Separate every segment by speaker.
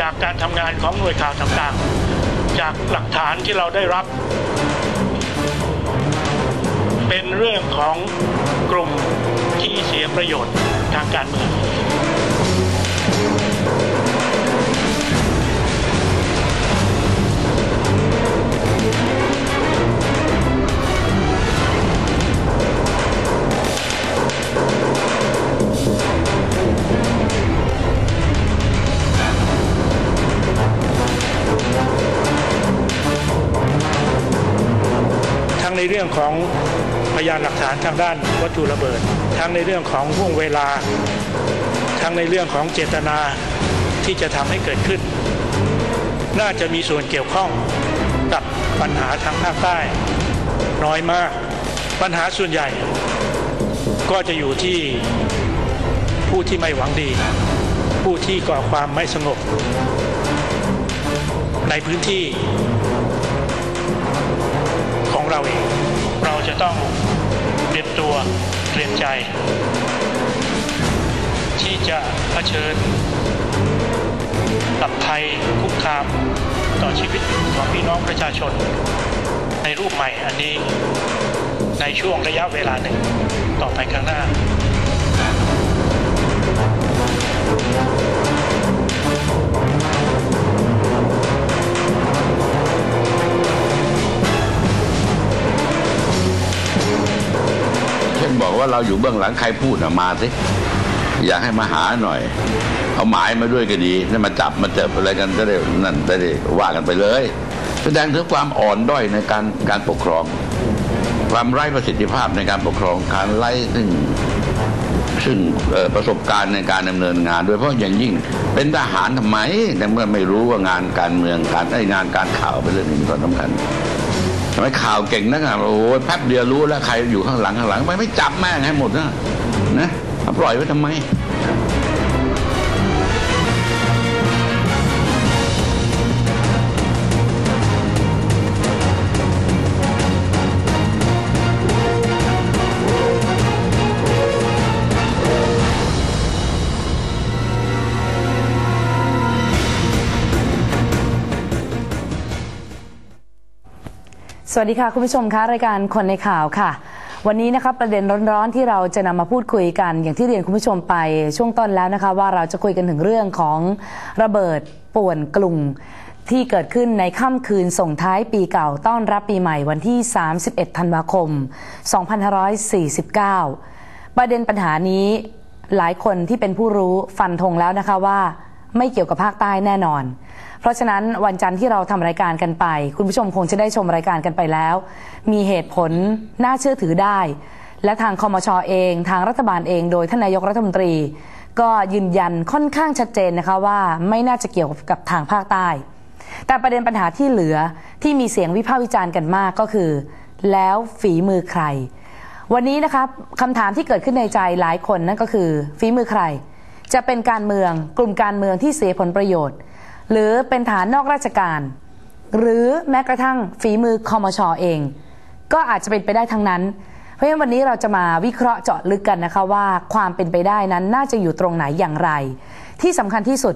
Speaker 1: จากการทำงานของหน่วยข่าวต่างๆ จากหลักฐานที่เราได้รับ เป็นเรื่องของกลุ่มที่เสียประโยชน์ทางการเมือง เรื่องของพยานหลักฐานทางด้านวัตถุระเบิด ทั้งในเรื่องของห่วงเวลา ทั้งในเรื่องของเจตนาที่จะทำให้เกิดขึ้น น่าจะมีส่วนเกี่ยวข้องกับปัญหาทางภาคใต้ น้อยมาก ปัญหาส่วนใหญ่ ก็จะอยู่ที่ผู้ที่ไม่หวังดี ผู้ที่ก่อความไม่สงบ ในพื้นที่ เราเอง เราจะต้องเตรียมตัวเตรียมใจ ที่จะเผชิญกับภัยคุกคามต่อชีวิตของพี่น้องประชาชน ในรูปใหม่อันนี้ในช่วงระยะเวลาหนึ่งต่อไปข้างหน้า
Speaker 2: ว่าเราอยู่เบื้องหลังใครพูดมาสิอยากให้มาหาหน่อย เอาหมายมาด้วยก็ดีนี่มาจับมาเจออะไรกันจะได้นั่นได้ว่ากันไปเลย แสดงถึงความอ่อนด้อยในการการปกครอง ความไร้ประสิทธิภาพในการปกครองการไร้ซึ่งซึ่งประสบการณ์ในการดำเนินงาน โดยเฉพาะอย่างยิ่งเป็นทหารทำไมในเมื่อไม่รู้ว่างานการเมืองการไอ้งานการข่าวเป็นเรื่องที่มีความสำคัญ ทำไมข่าวเก่งนักอะโอ้ยแป๊บเดียวรู้แล้วใครอยู่ข้างหลังข้างหลังทำไมไม่จับแม่งให้หมดนะนะปล่อยไว้ทำไม
Speaker 3: สวัสดีค่ะ คุณผู้ชมคะรายการคนในข่าวค่ะ วันนี้นะคะประเด็นร้อนๆที่เราจะนำมาพูดคุยกัน อย่างที่เรียนคุณผู้ชมไปช่วงต้นแล้วนะคะ ว่าเราจะคุยกันถึงเรื่องของระเบิดป่วนกรุงที่เกิดขึ้นในค่ำคืนส่งท้ายปีเก่าต้อนรับปีใหม่วันที่ 31 ธันวาคม 2549 ประเด็นปัญหานี้หลายคนที่เป็นผู้รู้ฟันธงแล้วนะคะว่า ไม่เกี่ยวกับภาคใต้แน่นอน เพราะฉะนั้นวันจันทร์ที่เราทำรายการกันไป คุณผู้ชมคงจะได้ชมรายการกันไปแล้ว มีเหตุผลน่าเชื่อถือได้ และทางคอมชอเอง ทางรัฐบาลเองโดยท่านนายกรัฐมนตรี ก็ยืนยันค่อนข้างชัดเจนนะคะว่าไม่น่าจะเกี่ยวกับทางภาคใต้ แต่ประเด็นปัญหาที่เหลือที่มีเสียงวิพากษ์วิจารณ์กันมากก็คือ แล้วฝีมือใคร วันนี้นะครับคำถามที่เกิดขึ้นในใจหลายคนนั่นก็คือฝีมือใคร จะเป็นการเมืองกลุ่มการเมืองที่เสียผลประโยชน์ หรือเป็นฐานนอกราชการ หรือแม้กระทั่งฝีมือคอมชอเอง ก็อาจจะเป็นไปได้ทั้งนั้น เพราะฉะนั้นวันนี้เราจะมาวิเคราะห์เจาะลึกกันนะคะว่าความเป็นไปได้นั้นน่าจะอยู่ตรงไหนอย่างไร ที่สำคัญที่สุด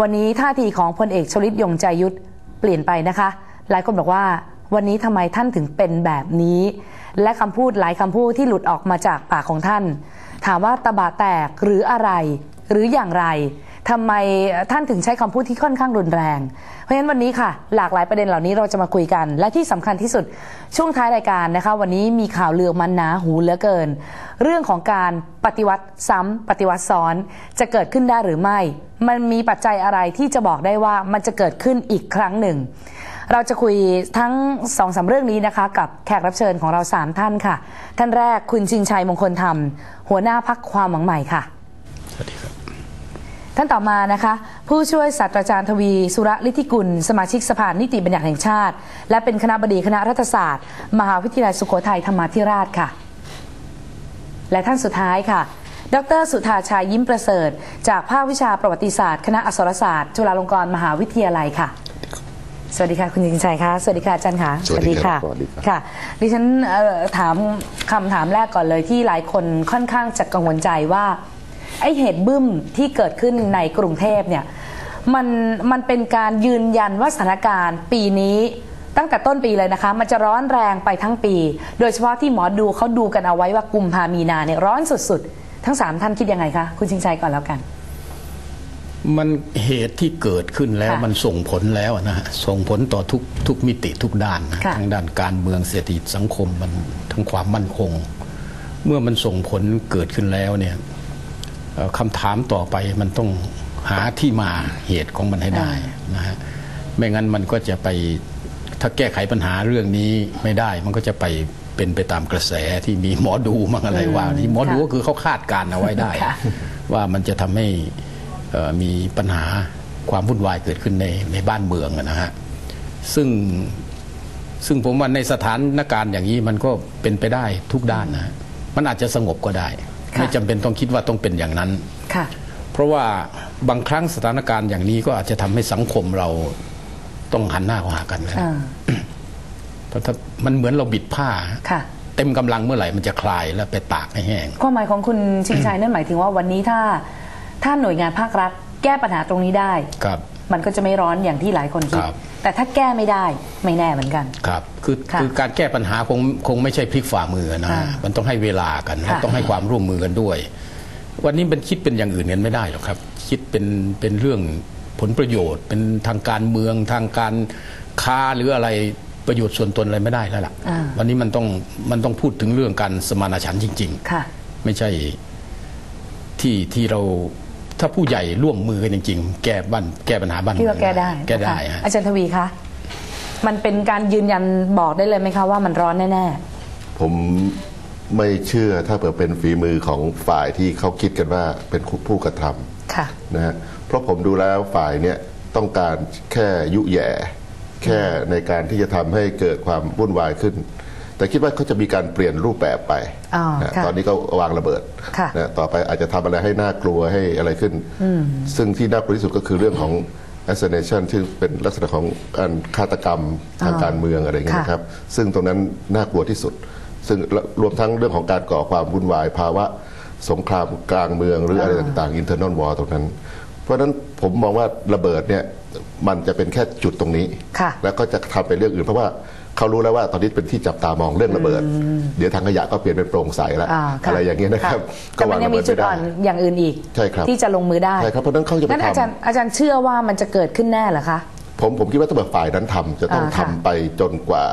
Speaker 3: วันนี้ท่าทีของพลเอกชลิตยงใจยุทธเปลี่ยนไปนะคะ หลายคนบอกว่าวันนี้ทำไมท่านถึงเป็นแบบนี้ และคำพูดหลายคำพูดที่หลุดออกมาจากปากของท่าน ถามว่าตะบะแตกหรืออะไร หรืออย่างไรทำไมท่านถึงใช้คำพูดที่ค่อนข้างรุนแรง เพราะฉะนั้นวันนี้ค่ะ หลากหลายประเด็นเหล่านี้เราจะมาคุยกัน และที่สำคัญที่สุดช่วงท้ายรายการนะคะ วันนี้มีข่าวเลือมันหนาหูเหลือเกิน เรื่องของการปฏิวัติซ้ำปฏิวัติซ้อนจะเกิดขึ้นได้หรือไม่ มันมีปัจจัยอะไรที่จะบอกได้ว่ามันจะเกิดขึ้นอีกครั้งหนึ่ง เราจะคุยทั้งสองสาเรื่องนี้นะคะ กับแขกรับเชิญของเราสามท่านค่ะ ท่านแรกคุณชิงชัยมงคลธรรม หัวหน้าพักความหวังใหม่ค่ะ ท่านต่อมานะคะ ผู้ช่วยศาสตราจารย์ทวี สุรฤทธิกุล สมาชิกสภานิติบัญญัติแห่งชาติ และเป็นคณะบดีคณะรัฐศาสตร์ มหาวิทยาลัยสุโขทัยธรรมาธิราชค่ะ และท่านสุดท้ายค่ะ ดร สุธาชัยยิ้มประเสริฐ จากภาควิชาประวัติศาสตร์ คณะอักษรศาสตร์จุฬาลงกรณ์มหาวิทยาลัยค่ะสวัสดีค่ะคุณยิงชัยค่ะสวัสดีค่ะอาจารย์ค่ะ
Speaker 2: สวัสดีครับ
Speaker 3: ค่ะ
Speaker 2: สวัสดีครับ
Speaker 3: ค่ะ ดิฉันเอ่อถามคำถามแรกก่อนเลยที่หลายคนค่อนข้างจะกังวลใจว่า ไอเหตุบึ้มที่เกิดขึ้นในกรุงเทพเนี่ยมันมันเป็นการยืนยันว่าสถานการณ์ปีนี้ตั้งแต่ต้นปีเลยนะคะ มันจะร้อนแรงไปทั้งปี โดยเฉพาะที่หมอดูเขาดูกันเอาไว้ว่ากุมภามีนาเนี่ยร้อนสุดๆ ทั้งสามท่านคิดยังไงคะ คุณชิงชัยก่อนแล้วกัน
Speaker 4: มันเหตุที่เกิดขึ้นแล้ว
Speaker 3: ค่ะ
Speaker 4: มันส่งผลแล้วนะฮะส่งผลต่อทุกทุกมิติทุกด้านนะ
Speaker 3: ค่ะ
Speaker 4: ทั้งด้านการเมืองเศรษฐกิจสังคมมันทั้งความมั่นคง เมื่อมันส่งผลเกิดขึ้นแล้วเนี่ยเอ่อ คำถามต่อไปมันต้องหาที่มาเหตุของมันให้ได้นะฮะไม่งั้นมันก็จะไปถ้าแก้ไขปัญหาเรื่องนี้ไม่ได้ มันก็จะไปเป็นไปตามกระแสที่มีหมอดูมั่งอะไรว่าที่หมอดู
Speaker 3: ค่ะ
Speaker 4: ก็คือเขาคาดการณ์เอาไว้ได้
Speaker 3: ค่ะ
Speaker 4: ว่ามันจะทำให้เอ่อมีปัญหาความวุ่นวายเกิดขึ้นในในบ้านเมืองอะนะฮะซึ่งซึ่งผมว่าในสถานการณ์อย่างนี้มันก็เป็นไปได้ทุกด้านนะฮะมันอาจจะสงบก็ได้
Speaker 3: ค่ะ
Speaker 4: ไม่จำเป็นต้องคิดว่าต้องเป็นอย่างนั้น
Speaker 3: ค่ะ
Speaker 4: เพราะว่าบางครั้งสถานการณ์อย่างนี้ก็อาจจะทำให้สังคมเราต้องหันหน้าเข้าหากันนะ
Speaker 3: อ่า
Speaker 4: เพราะถ้ามันเหมือนเราบิดผ้า
Speaker 3: ค่ะ
Speaker 4: เต็มกำลังเมื่อไหร่มันจะคลายแล้วไปตากให้แห้ง
Speaker 3: ความหมายของคุณชิงชัยนั่นหมายถึงว่าวันนี้ถ้าถ้าหน่วยงานภาครัฐแก้ปัญหาตรงนี้ได้
Speaker 4: ครับ
Speaker 3: มันก็จะไม่ร้อนอย่างที่หลายคนคิด
Speaker 4: ครับ
Speaker 3: แต่ถ้าแก้ไม่ได้ไม่แน่เหมือนกัน
Speaker 4: ครับคือ
Speaker 3: ค่ะ
Speaker 4: คือการแก้ปัญหาคงคงไม่ใช่พลิกฝ่ามือนะ
Speaker 3: อ่า
Speaker 4: มันต้องให้เวลากัน
Speaker 3: ค่ะ
Speaker 4: ต้องให้ความร่วมมือกันด้วย วันนี้มันคิดเป็นอย่างอื่นกันไม่ได้หรอกครับ คิดเป็นเป็นเรื่องผลประโยชน์ เป็นทางการเมืองทางการค้าหรืออะไรประโยชน์ส่วนตนอะไรไม่ได้แล้วล่ะ
Speaker 3: อ่า
Speaker 4: วันนี้มันต้องมันต้องพูดถึงเรื่องการสมานฉันท์จริง
Speaker 3: ค่ะ
Speaker 4: ๆไม่ใช่ที่ที่เรา ถ้าผู้ใหญ่ร่วมมือกันจริงๆ แก้บ้านแก้ปัญหาบ้าน
Speaker 3: คิดว่าแก้ได้
Speaker 4: แก้ได้
Speaker 3: นะคะ
Speaker 4: ฮะ
Speaker 3: อาจารย์ทวีคะมันเป็นการยืนยันบอกได้เลยไหมคะว่ามันร้อนแน่
Speaker 5: ผมไม่เชื่อถ้าเผื่อเป็นฝีมือของฝ่ายที่เขาคิดกันว่าเป็นผู้กระท
Speaker 3: ๆ ค่ะำ
Speaker 5: นะฮะเพราะผมดูแล้วฝ่ายเนี่ยต้องการแค่ยุแย่ แค่ในการที่จะทำให้เกิดความวุ่นวายขึ้น แต่คิดว่าเขาจะมีการเปลี่ยนรูปแบบไป
Speaker 3: อ๋อ
Speaker 5: นะ
Speaker 3: ค่ะ
Speaker 5: ตอนนี้ก็วางระเบิด
Speaker 3: ค่ะ
Speaker 5: นะต่อไปอาจจะทำอะไรให้น่ากลัวให้อะไรขึ้น ซึ่งที่น่ากลัวที่สุดก็คือเรื่องของ assassination ที่เป็นลักษณะของการฆาตกรรมทางการเมืองอะไรอย่างเงี้ย
Speaker 3: ค่ะ
Speaker 5: นะครับ ซึ่งตรงนั้นน่ากลัวที่สุด ซึ่งรวมทั้งเรื่องของการก่อความวุ่นวายภาวะสงครามกลางเมืองหรืออะไรต่างๆ internal war ตรงนั้น เพราะฉะนั้นผมมองว่าระเบิดเนี่ยมันจะเป็นแค่จุดตรงนี้
Speaker 3: ค่ะ
Speaker 5: แล้วก็จะทำไปเรื่องอื่นเพราะว่า เขารู้แล้วว่าตอนนี้เป็นที่จับตามองเรื่องระเบิด เดี๋ยวทางขยะก็เปลี่ยนเป็นโปร่งใสแล้ว
Speaker 3: อ่าค่
Speaker 5: อะไรอย่างเงี้ยนะครับ
Speaker 3: แต่มันยังมีจุดอ่อนอย่างอื่นอีก
Speaker 5: ใช่ครับ
Speaker 3: ที่จะลงมือได้
Speaker 5: ใช่ครับเพราะฉะนั้นเขาจะไป
Speaker 3: งั้นอาจารย์
Speaker 5: ทำ
Speaker 3: อาจารย์เชื่อว่ามันจะเกิดขึ้นแน่เหรอคะ
Speaker 5: ผมผมคิดว่าถ้าเกิดฝ่ายนั้นทำจะต้อง
Speaker 3: อ่า
Speaker 5: ทำ
Speaker 3: ค่ะ
Speaker 5: ไปจนกว่า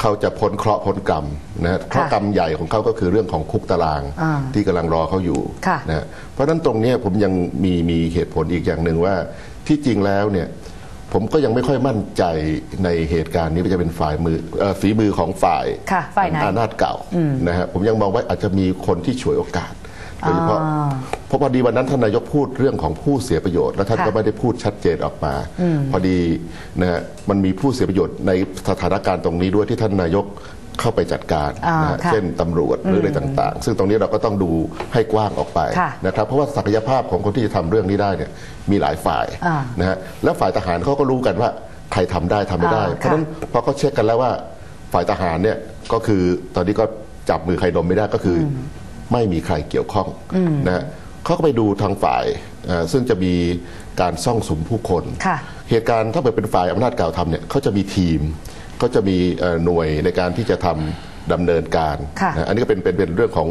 Speaker 5: เขาจะพ้นเคราะห์พ้นกรรมนะฮะเคราะห์กรรมใหญ่ของเขาก็คือเรื่องของคุกตาราง
Speaker 3: อ่า
Speaker 5: ที่กำลังรอเขาอยู่
Speaker 3: ค่ะ
Speaker 5: นะฮะเพราะฉะนั้นตรงเนี้ยผมยังมีมีเหตุผลอีกอย่างหนึ่งว่าที่จริงแล้วเนี่ย ผมก็ยังไม่ค่อยมั่นใจในเหตุการณ์นี้ว่าจะเป็นฝ่ายมือเอ่อฝีมือของฝ่าย
Speaker 3: ค่ะฝ่ายไหน
Speaker 5: อำนาจเก่านะฮะผมยังมองว่าอาจจะมีคนที่ฉวยโอกาสโดยเฉพาะ
Speaker 3: อ่า
Speaker 5: เพราะพอดีวันนั้นท่านนายกพูดเรื่องของผู้เสียประโยชน์ และท่าน
Speaker 3: ค่ะ
Speaker 5: ก็ไม่ได้พูดชัดเจนออกมา พอดีนะฮะมันมีผู้เสียประโยชน์ในสถานการณ์ตรงนี้ด้วยที่ท่านนายก เข้าไปจัดการ
Speaker 3: อ่า
Speaker 5: นะฮะ
Speaker 3: ค่ะ
Speaker 5: เช่นตำรวจหรืออะไรต่างๆ ซึ่งตรงนี้เราก็ต้องดูให้กว้างออกไป
Speaker 3: ค่ะ
Speaker 5: นะครับเพราะว่าศักยภาพของคนที่จะทำเรื่องนี้ได้เนี่ยมีหลายฝ่าย
Speaker 3: อ่า
Speaker 5: นะฮะแล้วฝ่ายทหารเขาก็รู้กันว่าใครทำได้ทำไม่ได้
Speaker 3: อ่า
Speaker 5: เพราะฉะนั้นพอเขาเช็คกันแล้วว่าฝ่ายทหารเนี่ยก็คือตอนนี้ก็จับมือใครดมไม่ได้ก็คืออไม่มีใครเกี่ยวข้องนะฮะเขาก็ไปดูทางฝ่ายเอ่อซึ่งจะมีการซ่องสุมผู้คน
Speaker 3: ค่ะ
Speaker 5: เหตุการณ์ถ้าเกิดเป็นฝ่ายอำนาจเก่าทำเนี่ยเขาจะมีทีม เขาจะมีเอ่อหน่วยในการที่จะทำดำเนินการ
Speaker 3: ค่ะ
Speaker 5: นะอันนี้ก็เป็นเป็นเป็นเรื่องของ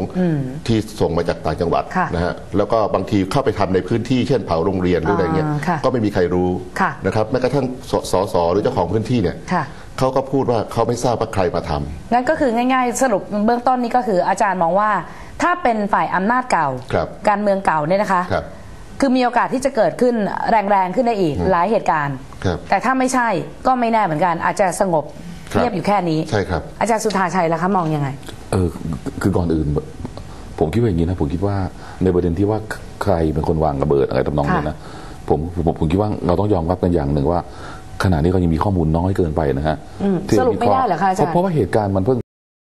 Speaker 5: ที่ส่งมาจากต่างจังหวัด
Speaker 3: ค่ะ
Speaker 5: นะฮะแล้วก็บางทีเข้าไปทำในพื้นที่เช่นเผาโรงเรียนหรืออะไรเงี้ย
Speaker 3: อ่าค่ะ
Speaker 5: ก็ไม่มีใครรู้
Speaker 3: ค่ะ
Speaker 5: นะครับแม้กระทั่งสสสหรือเจ้าของพื้นที่เนี่ย
Speaker 3: ค่ะ
Speaker 5: เขาก็พูดว่าเขาไม่ทราบว่าใครมาทำ
Speaker 3: งั้นก็คือง่ายๆ สรุปเบื้องต้นนี้ก็คืออาจารย์มองว่า ถ้าเป็นฝ่ายอำนาจเก่า
Speaker 5: ครับ
Speaker 3: การเมืองเก่าเนี่ยนะคะ
Speaker 5: ครับ
Speaker 3: คือมีโอกาสที่จะเกิดขึ้นแรงๆขึ้นได้อีกหลายเหตุการณ์
Speaker 5: ครับ
Speaker 3: แต่ถ้าไม่ใช่ก็ไม่แน่เหมือนกัน อาจจะสงบ
Speaker 5: ครับ
Speaker 3: เงียบอยู่แค่นี้
Speaker 5: ใช่ครับ
Speaker 3: อาจารย์สุธาชัยล่ะคะมองยังไง
Speaker 6: เออคือก่อนอื่น ผมคิดว่าอย่างนี้นะผมคิดว่าในประเด็นที่ว่าใครเป็นคนวางระเบิดอะไรทำนองนี้นะผมผมผมคิดว่าเราต้องยอมรับกันอย่างหนึ่งว่า ขณะนี้เรายังมีข้อมูลน้อยเกินไปนะฮะ
Speaker 3: อืม
Speaker 6: ที่
Speaker 3: สรุปไม่ได้เหรอคะอาจารย์
Speaker 6: เพราะว่าเหตุการณ์มันเพิ่ง